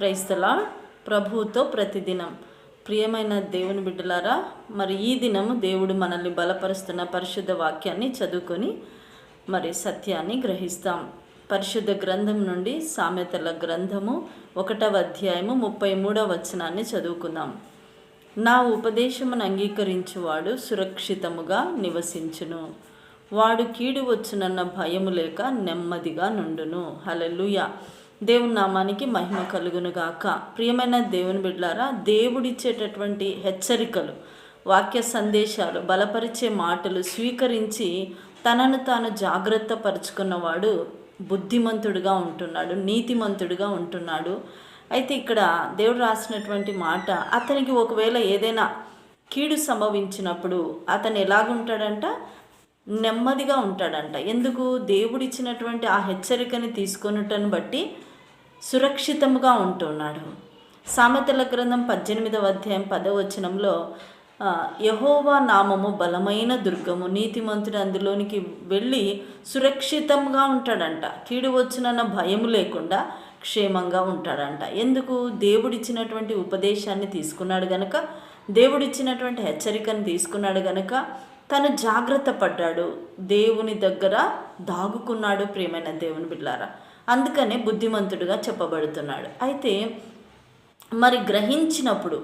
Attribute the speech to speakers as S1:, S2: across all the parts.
S1: క్రైస్తలా ప్రభువుతో ప్రతిదినం. ప్రియమైన దేవుని బిడ్డలారా మరి ఈ దినము దేవుడు మనల్ని బలపరుస్తున్న పరిశుద్ధ వాక్యాన్ని చదువుకొని మరి సత్యాన్ని గ్రహిస్తాం. పరిశుద్ధ గ్రంథం నుండి సామెతల గ్రంథము ఒకటవ అధ్యాయము ముప్పై మూడవ వచనాన్ని చదువుకుందాం. నా ఉపదేశమును అంగీకరించువాడు సురక్షితముగా నివసించును. వాడు కీడు వచ్చునన్న భయము లేక నెమ్మదిగా నుండును. హలలుయ దేవుని నామానికి మహిమ కలుగును గాక ప్రియమైన దేవుని బిడ్లారా దేవుడిచ్చేటటువంటి హెచ్చరికలు వాక్య సందేశాలు బలపరిచే మాటలు స్వీకరించి తనను తాను జాగ్రత్త పరుచుకున్నవాడు బుద్ధిమంతుడుగా ఉంటున్నాడు నీతిమంతుడుగా ఉంటున్నాడు. అయితే ఇక్కడ దేవుడు రాసినటువంటి మాట అతనికి ఒకవేళ ఏదైనా కీడు సంభవించినప్పుడు అతను ఎలాగుంటాడంట? నెమ్మదిగా ఉంటాడంట. ఎందుకు? దేవుడిచ్చినటువంటి ఆ హెచ్చరికని తీసుకొనుటను బట్టి సురక్షితముగా ఉంటున్నాడు. సామెతల గ్రంథం పద్దెనిమిదవ అధ్యాయం పదవచనంలో యహోవా నామము బలమైన దుర్గము నీతిమంతుడు అందులోనికి వెళ్ళి సురక్షితంగా ఉంటాడంట. కీడు వచ్చినన్న భయం లేకుండా క్షేమంగా ఉంటాడంట. ఎందుకు? దేవుడిచ్చినటువంటి ఉపదేశాన్ని తీసుకున్నాడు గనక దేవుడిచ్చినటువంటి హెచ్చరికను తీసుకున్నాడు గనక తను జాగ్రత్త పడ్డాడు. దేవుని దగ్గర దాగుకున్నాడు ప్రేమైన దేవుని బిడ్డారా అందుకనే బుద్ధిమంతుడుగా చెప్పబడుతున్నాడు. అయితే మరి గ్రహించినప్పుడు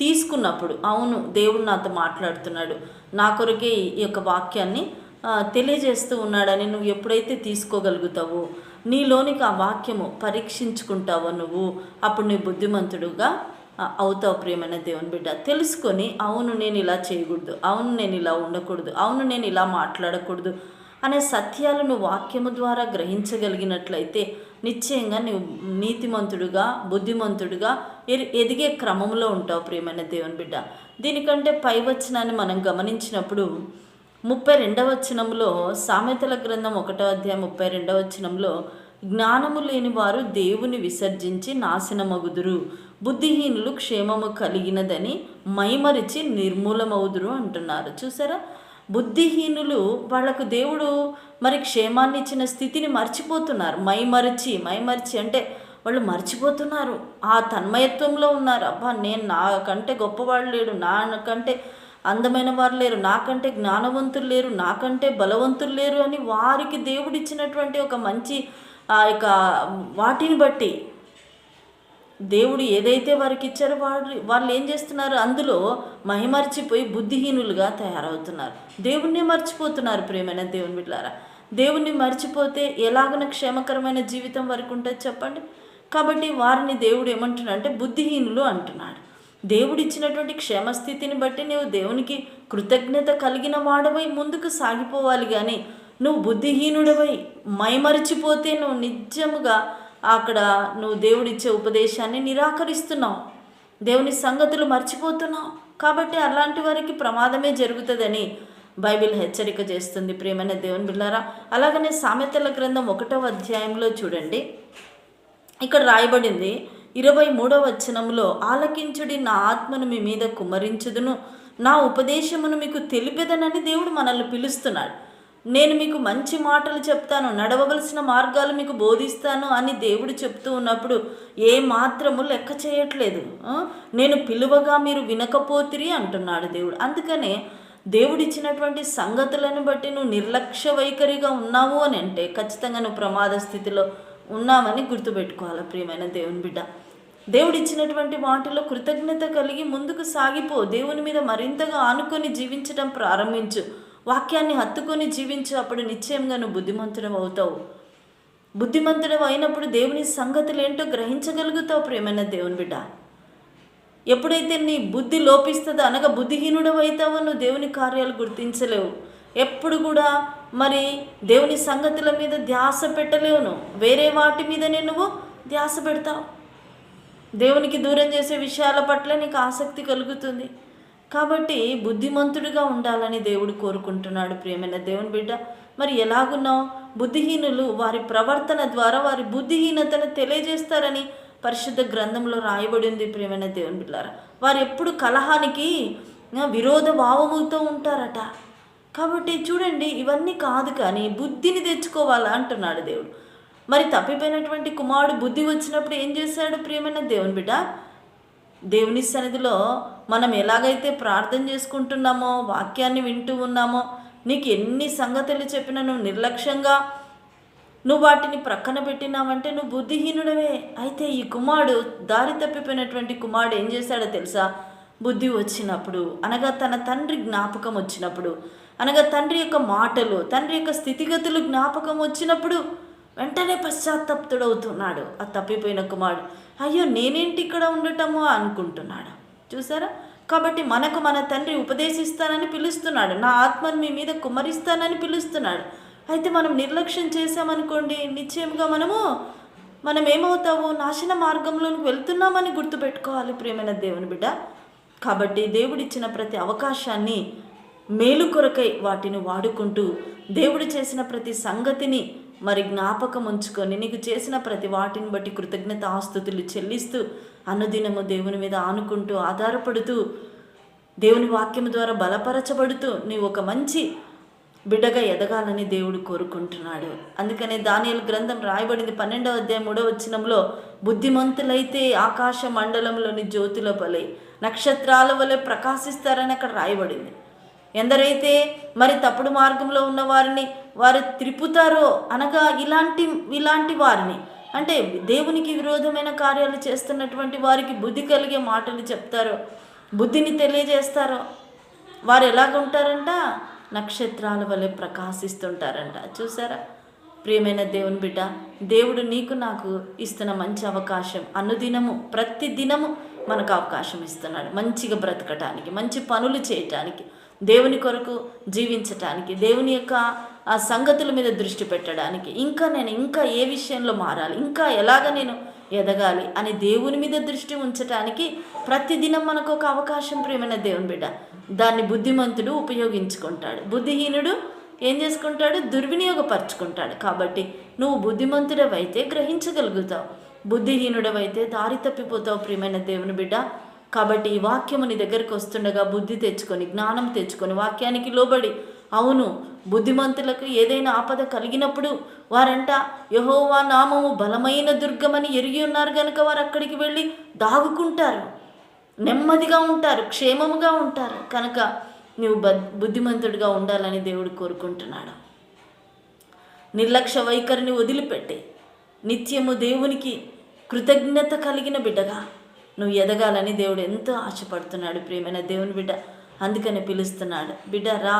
S1: తీసుకున్నప్పుడు అవును దేవుడు నాతో మాట్లాడుతున్నాడు. నా కొరకే ఈ యొక్క వాక్యాన్ని తెలియజేస్తూ ఉన్నాడని నువ్వు ఎప్పుడైతే తీసుకోగలుగుతావో నీలోనికి ఆ వాక్యము పరీక్షించుకుంటావో నువ్వు అప్పుడు నీ బుద్ధిమంతుడుగా అవుతావు ప్రియమైన దేవుని బిడ్డ. తెలుసుకొని అవును నేను ఇలా చేయకూడదు. అవును నేను ఇలా ఉండకూడదు. అవును నేను ఇలా మాట్లాడకూడదు. అనే సత్యాలను వాక్యము ద్వారా గ్రహించగలిగినట్లయితే నిశ్చయంగా నువ్వు నీతిమంతుడుగా బుద్ధిమంతుడుగా ఎదిగే క్రమంలో ఉంటావు ప్రియమైన దేవుని బిడ్డ. దీనికంటే పై వచనాన్ని మనం గమనించినప్పుడు ముప్పై రెండవ వచనంలో సామెతల గ్రంథం ఒకటో అధ్యాయం ముప్పై రెండవ వచనంలో జ్ఞానము లేని వారు దేవుని విసర్జించి నాశనమగుదురు బుద్ధిహీనులు క్షేమము కలిగినదని మైమరిచి నిర్మూలమవుదురు అంటున్నారు. చూసారా? బుద్ధిహీనులు వాళ్ళకు దేవుడు మరి క్షేమాన్ని ఇచ్చిన స్థితిని మర్చిపోతున్నారు. మైమరిచి మైమరిచి అంటే వాళ్ళు మర్చిపోతున్నారు. ఆ తన్మయత్వంలో ఉన్నారు. అబ్బా నేను నాకంటే గొప్పవాళ్ళు లేడు. నాకంటే అందమైన వారు లేరు. నాకంటే జ్ఞానవంతులు లేరు. నాకంటే బలవంతులు లేరు అని వారికి దేవుడిచ్చినటువంటి ఒక మంచి ఆ యొక్క వాటిని బట్టి దేవుడు ఏదైతే వారికి ఇచ్చారో వాడు వాళ్ళు ఏం చేస్తున్నారు? అందులో మహిమర్చిపోయి బుద్ధిహీనులుగా తయారవుతున్నారు. దేవుణ్ణి మర్చిపోతున్నారు ప్రేమైన దేవుని బిడ్డారా. దేవుణ్ణి మర్చిపోతే ఎలాగన క్షేమకరమైన జీవితం వరకు ఉంటుంది చెప్పండి? కాబట్టి వారిని దేవుడు ఏమంటున్నాడు అంటే బుద్ధిహీనులు అంటున్నాడు. దేవుడు ఇచ్చినటువంటి క్షేమస్థితిని బట్టి నువ్వు దేవునికి కృతజ్ఞత కలిగిన వాడవై ముందుకు సాగిపోవాలి కానీ నువ్వు బుద్ధిహీనుడవై మైమరిచిపోతే నువ్వు నిజముగా అక్కడ నువ్వు దేవుడిచ్చే ఉపదేశాన్ని నిరాకరిస్తున్నావు. దేవుని సంగతులు మర్చిపోతున్నావు. కాబట్టి అలాంటి వారికి ప్రమాదమే జరుగుతుందని బైబిల్ హెచ్చరిక చేస్తుంది. ప్రేమైన దేవుని బిళ్ళారా అలాగనే సామెతల గ్రంథం ఒకటవ అధ్యాయంలో చూడండి. ఇక్కడ రాయబడింది ఇరవై మూడవ వచనంలో ఆలకించుడి నా ఆత్మను మీ మీద కుమరించుదును నా ఉపదేశమును మీకు తెలిపెదనని దేవుడు మనల్ని పిలుస్తున్నాడు. నేను మీకు మంచి మాటలు చెప్తాను నడవవలసిన మార్గాలు మీకు బోధిస్తాను అని దేవుడు చెప్తూ ఉన్నప్పుడు ఏ మాత్రము లెక్క చేయట్లేదు. నేను పిలువగా మీరు వినకపోతిరి అంటున్నాడు దేవుడు. అందుకనే దేవుడిచ్చినటువంటి సంగతులను బట్టి నువ్వు నిర్లక్ష్య వైఖరిగా ఉన్నావు అని అంటే ఖచ్చితంగా నువ్వు ప్రమాద స్థితిలో ఉన్నామని గుర్తుపెట్టుకోవాలి ప్రియమైన దేవుని బిడ్డ? దేవుడిచ్చినటువంటి వాటిలో కృతజ్ఞత కలిగి ముందుకు సాగిపో. దేవుని మీద మరింతగా ఆనుకొని జీవించడం ప్రారంభించు. వాక్యాన్ని హత్తుకొని జీవించు అప్పుడు నిశ్చయంగా నువ్వు బుద్ధిమంతుడు అవుతావు. బుద్ధిమంతుడు అయినప్పుడు దేవుని సంగతులు ఏంటో గ్రహించగలుగుతావు ప్రేమైన దేవుని బిడ్డ. ఎప్పుడైతే నీ బుద్ధి లోపిస్తుందో అనగా బుద్ధిహీనుడు అవుతావో నువ్వు దేవుని కార్యాలు గుర్తించలేవు. ఎప్పుడు కూడా మరి దేవుని సంగతుల మీద ధ్యాస పెట్టలేవును వేరే వాటి మీదనే నువ్వు ధ్యాస పెడతావు. దేవునికి దూరం చేసే విషయాల పట్ల నీకు ఆసక్తి కలుగుతుంది. కాబట్టి బుద్ధిమంతుడిగా ఉండాలని దేవుడు కోరుకుంటున్నాడు ప్రియమైన దేవుని బిడ్డ. మరి ఎలాగున్నావు? బుద్ధిహీనులు వారి ప్రవర్తన ద్వారా వారి బుద్ధిహీనతను తెలియజేస్తారని పరిశుద్ధ గ్రంథంలో రాయబడింది ప్రియమైన దేవుని బిడ్డారా. వారు ఎప్పుడు కలహానికి విరోధ భావముతో ఉంటారట. కాబట్టి చూడండి ఇవన్నీ కాదు కానీ బుద్ధిని తెచ్చుకోవాలా అంటున్నాడు దేవుడు. మరి తప్పిపోయినటువంటి కుమారుడు బుద్ధి వచ్చినప్పుడు ఏం చేశాడు ప్రియమైన దేవుని బిడ్డ? దేవుని సన్నిధిలో మనం ఎలాగైతే ప్రార్థన చేసుకుంటున్నామో వాక్యాన్ని వింటూ ఉన్నామో నీకు ఎన్ని సంగతులు చెప్పినా నువ్వు నిర్లక్ష్యంగా నువ్వు వాటిని ప్రక్కన పెట్టినావంటే నువ్వు బుద్ధిహీనుడవే. అయితే ఈ కుమారుడు దారి తప్పిపోయినటువంటి కుమారుడు ఏం చేశాడో తెలుసా? బుద్ధి వచ్చినప్పుడు అనగా తన తండ్రి జ్ఞాపకం వచ్చినప్పుడు అనగా తండ్రి యొక్క మాటలు తండ్రి యొక్క స్థితిగతులు జ్ఞాపకం వచ్చినప్పుడు వెంటనే పశ్చాత్తప్తుడవుతున్నాడు ఆ తప్పిపోయిన కుమారుడు. అయ్యో నేనేంటి ఇక్కడ ఉండటము అనుకుంటున్నాడు. చూసారా? కాబట్టి మనకు మన తండ్రి ఉపదేశిస్తానని పిలుస్తున్నాడు. నా ఆత్మను మీ మీద కుమ్మరిస్తానని పిలుస్తున్నాడు. అయితే మనం నిర్లక్ష్యం చేసామనుకోండి నిశ్చయంగా మనము మనం ఏమవుతావు నాశన మార్గంలోకి వెళ్తున్నామని గుర్తుపెట్టుకోవాలి ప్రియమైన దేవుని బిడ్డ. కాబట్టి దేవుడిచ్చిన ప్రతి అవకాశాన్ని మేలు కొరకై వాటిని వాడుకుంటూ దేవుడు చేసిన ప్రతి సంగతిని మరి జ్ఞాపకం ఉంచుకొని నీకు చేసిన ప్రతి వాటిని బట్టి కృతజ్ఞత ఆస్తుతులు చెల్లిస్తూ అనుదినము దేవుని మీద ఆనుకుంటూ ఆధారపడుతూ దేవుని వాక్యం ద్వారా బలపరచబడుతూ నీవు ఒక మంచి బిడ్డగా ఎదగాలని దేవుడు కోరుకుంటున్నాడు. అందుకనే దానియలు గ్రంథం రాయబడింది పన్నెండవ అధ్యాయం మూడవ వచ్చినంలో బుద్ధిమంతులైతే ఆకాశ మండలంలోని జ్యోతుల వలె నక్షత్రాల వలె ప్రకాశిస్తారని అక్కడ రాయబడింది. ఎందరైతే మరి తప్పుడు మార్గంలో ఉన్న వారిని వారు త్రిపుతారో అనగా ఇలాంటి ఇలాంటి వారిని. అంటే దేవునికి విరోధమైన కార్యాలు చేస్తున్నటువంటి వారికి బుద్ధి కలిగే మాటలు చెప్తారో బుద్ధిని తెలియజేస్తారో వారు ఎలాగ ఉంటారంట? నక్షత్రాల వలె ప్రకాశిస్తుంటారంట. చూసారా? ప్రియమైన దేవుని బిడ్డ దేవుడు నీకు నాకు ఇస్తున్న మంచి అవకాశం అనుదినము ప్రతి దినము మనకు అవకాశం ఇస్తున్నాడు. మంచిగా బ్రతకటానికి మంచి పనులు చేయటానికి. దేవుని కొరకు జీవించటానికి దేవుని యొక్క ఆ సంగతుల మీద దృష్టి పెట్టడానికి. ఇంకా నేను ఇంకా ఏ విషయంలో మారాలి? ఇంకా ఎలాగ నేను ఎదగాలి? అని దేవుని మీద దృష్టి ఉంచటానికి ప్రతిదినం మనకు ఒక అవకాశం ప్రియమైన దేవుని బిడ్డ. దాన్ని బుద్ధిమంతుడు ఉపయోగించుకుంటాడు. బుద్ధిహీనుడు ఏం చేసుకుంటాడు? దుర్వినియోగపరుచుకుంటాడు. కాబట్టి నువ్వు బుద్ధిమంతుడవైతే గ్రహించగలుగుతావు. బుద్ధిహీనుడవైతే దారి తప్పిపోతావు ప్రియమైన దేవుని బిడ్డ. కాబట్టి ఈ వాక్యము నీ దగ్గరికి వస్తుండగా బుద్ధి తెచ్చుకొని జ్ఞానం తెచ్చుకొని వాక్యానికి లోబడి అవును బుద్ధిమంతులకు ఏదైనా ఆపద కలిగినప్పుడు వారంట యహోవా నామము బలమైన దుర్గమని ఎరిగి ఉన్నారు కనుక వారు అక్కడికి వెళ్ళి దాగుకుంటారు. నెమ్మదిగా ఉంటారు క్షేమముగా ఉంటారు. కనుక నువ్వు బద్ బుద్ధిమంతుడిగా ఉండాలని దేవుడు కోరుకుంటున్నాడు. నిర్లక్ష్య వైఖరిని వదిలిపెట్టి. నిత్యము దేవునికి కృతజ్ఞత కలిగిన బిడ్డగా నువ్వు ఎదగాలని దేవుడు ఎంతో ఆశపడుతున్నాడు ప్రియమైన దేవుని బిడ్డ. అందుకని పిలుస్తున్నాడు బిడ్డ రా.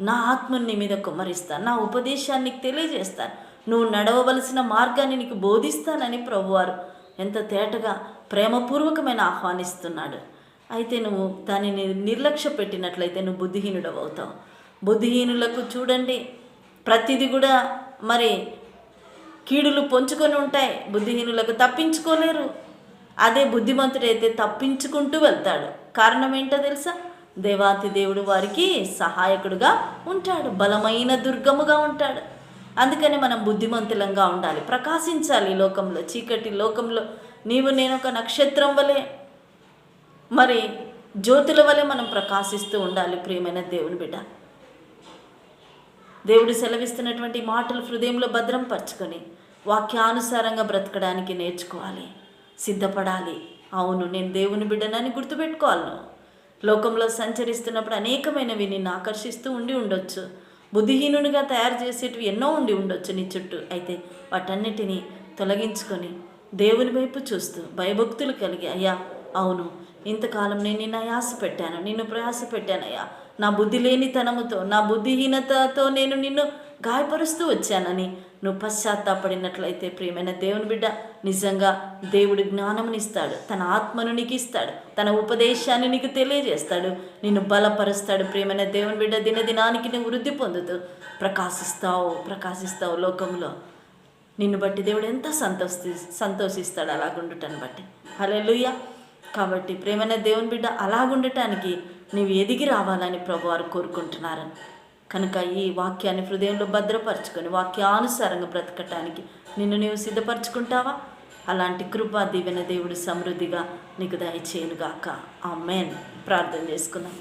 S1: నా ఆత్మని నీ మీద కుమ్మరిస్తాను నా ఉపదేశాన్ని నీకు తెలియజేస్తాను నువ్వు నడవవలసిన మార్గాన్ని నీకు బోధిస్తానని ప్రభువారు ఎంత తేటగా ప్రేమపూర్వకమైన ఆహ్వానిస్తున్నాడు. అయితే నువ్వు దానిని నిర్లక్ష్య పెట్టినట్లయితే నువ్వు బుద్ధిహీనుడవవుతావు. బుద్ధిహీనులకు చూడండి ప్రతిది కూడా మరి కీడులు పొంచుకొని ఉంటాయి. బుద్ధిహీనులకు తప్పించుకోలేరు. అదే బుద్ధిమంతుడైతే తప్పించుకుంటూ వెళ్తాడు. కారణం ఏంటో తెలుసా? దేవాతి దేవుడు వారికి సహాయకుడుగా ఉంటాడు. బలమైన దుర్గముగా ఉంటాడు. అందుకని మనం బుద్ధిమంతులంగా ఉండాలి. ప్రకాశించాలి లోకంలో చీకటి లోకంలో. నీవు నేను ఒక నక్షత్రం వలె. మరి జ్యోతుల వలె మనం ప్రకాశిస్తూ ఉండాలి ప్రియమైన దేవుని బిడ్డ. దేవుడు సెలవిస్తున్నటువంటి మాటలు హృదయంలో భద్రం పరచుకొని వాక్యానుసారంగా బ్రతకడానికి నేర్చుకోవాలి. సిద్ధపడాలి. అవును నేను దేవుని బిడ్డనని గుర్తుపెట్టుకోవాలి లోకంలో సంచరిస్తున్నప్పుడు అనేకమైనవి నిన్ను ఆకర్షిస్తూ ఉండి ఉండొచ్చు. బుద్ధిహీనునిగా తయారు చేసేటివి ఎన్నో ఉండి ఉండొచ్చు నీ చుట్టూ. అయితే వాటన్నిటినీ తొలగించుకొని దేవుని వైపు చూస్తూ భయభక్తులు కలిగి అయ్యా అవును ఇంతకాలం నేను నిన్ను ఆయాస పెట్టాను నిన్ను ప్రయాస పెట్టానయ్యా. నా బుద్ధి లేనితనముతో నా బుద్ధిహీనతతో నేను నిన్ను గాయపరుస్తూ వచ్చానని. నువ్వు పశ్చాత్తాపడినట్లయితే ప్రియమైన దేవుని బిడ్డ నిజంగా దేవుడు జ్ఞానమునిస్తాడు తన ఆత్మను నీకు ఇస్తాడు తన ఉపదేశాన్ని నీకు తెలియజేస్తాడు. నిన్ను బలపరుస్తాడు ప్రియమైన దేవుని బిడ్డ దినదినానికి నువ్వు వృద్ధి పొందుతూ ప్రకాశిస్తావు ప్రకాశిస్తావు లోకంలో. నిన్ను బట్టి దేవుడు ఎంత సంతోషి సంతోషిస్తాడు అలాగుండటాన్ని బట్టి. హల్లెలూయ. కాబట్టి ప్రేమైన దేవుని బిడ్డ అలాగుండటానికి నీవు ఎదిగి రావాలని ప్రభువారు కోరుకుంటున్నారని. కనుక ఈ వాక్యాన్ని హృదయంలో భద్రపరచుకొని వాక్యానుసారంగా బ్రతకటానికి నిన్ను నీవు సిద్ధపరచుకుంటావా? అలాంటి కృపా దీవెన దేవుడు సమృద్ధిగా నీకు దయచేయనుగాక. ఆ మేన్ ప్రార్థన చేసుకున్నాం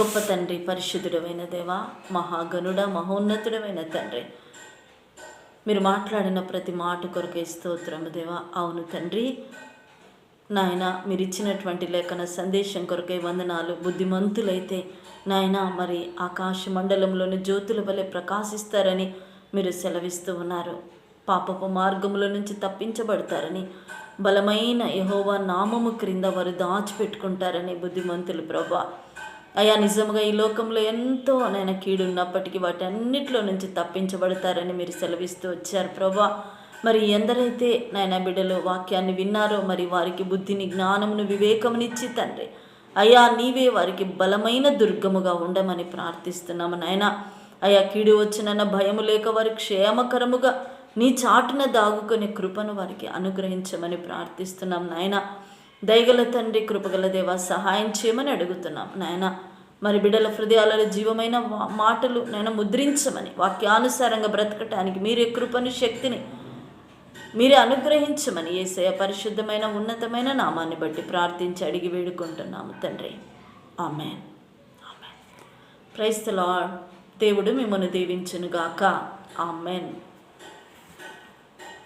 S1: గొప్ప తండ్రి పరిశుద్ధుడమైన దేవా మహాగణుడ మహోన్నతుడమైన తండ్రి మీరు మాట్లాడిన ప్రతి మాట కొరకే స్తోత్రము దేవా. అవును తండ్రి నాయన మీరిచ్చినటువంటి లేఖన సందేశం కొరకై వందనాలు. బుద్ధిమంతులైతే నాయన మరి ఆకాశ మండలంలోని జ్యోతుల వలె ప్రకాశిస్తారని మీరు సెలవిస్తూ ఉన్నారు. పాపపు మార్గముల నుంచి తప్పించబడతారని బలమైన యహోవా నామము క్రింద వారు దాచిపెట్టుకుంటారని బుద్ధిమంతులు ప్రభా అయా నిజముగా ఈ లోకంలో ఎంతో నాయన కీడున్నప్పటికీ వాటన్నిటిలో నుంచి తప్పించబడతారని మీరు సెలవిస్తూ వచ్చారు ప్రభా మరి ఎందరైతే నాయన బిడ్డలు వాక్యాన్ని విన్నారో మరి వారికి బుద్ధిని జ్ఞానమును వివేకమునిచ్చి తండ్రి అయా నీవే వారికి బలమైన దుర్గముగా ఉండమని ప్రార్థిస్తున్నాము నాయన. అయా కీడు వచ్చినన్న భయము లేక వారి క్షేమకరముగా నీ చాటున దాగుకునే కృపను వారికి అనుగ్రహించమని ప్రార్థిస్తున్నాం నాయన. దయగల తండ్రి కృపగల దేవ సహాయం చేయమని అడుగుతున్నాం నాయన. మరి బిడ్డల హృదయాలలో జీవమైన మాటలు నేను ముద్రించమని వాక్యానుసారంగా బ్రతకటానికి మీరే కృపను శక్తిని మీరు అనుగ్రహించమని ఏసయ పరిశుద్ధమైన ఉన్నతమైన నామాన్ని బట్టి ప్రార్థించి అడిగి వేడుకుంటున్నాము తండ్రి. ఆమె ఆమెన్. ప్రైస్తలా దేవుడు మిమ్మల్ని దీవించునుగాక. ఆమెన్.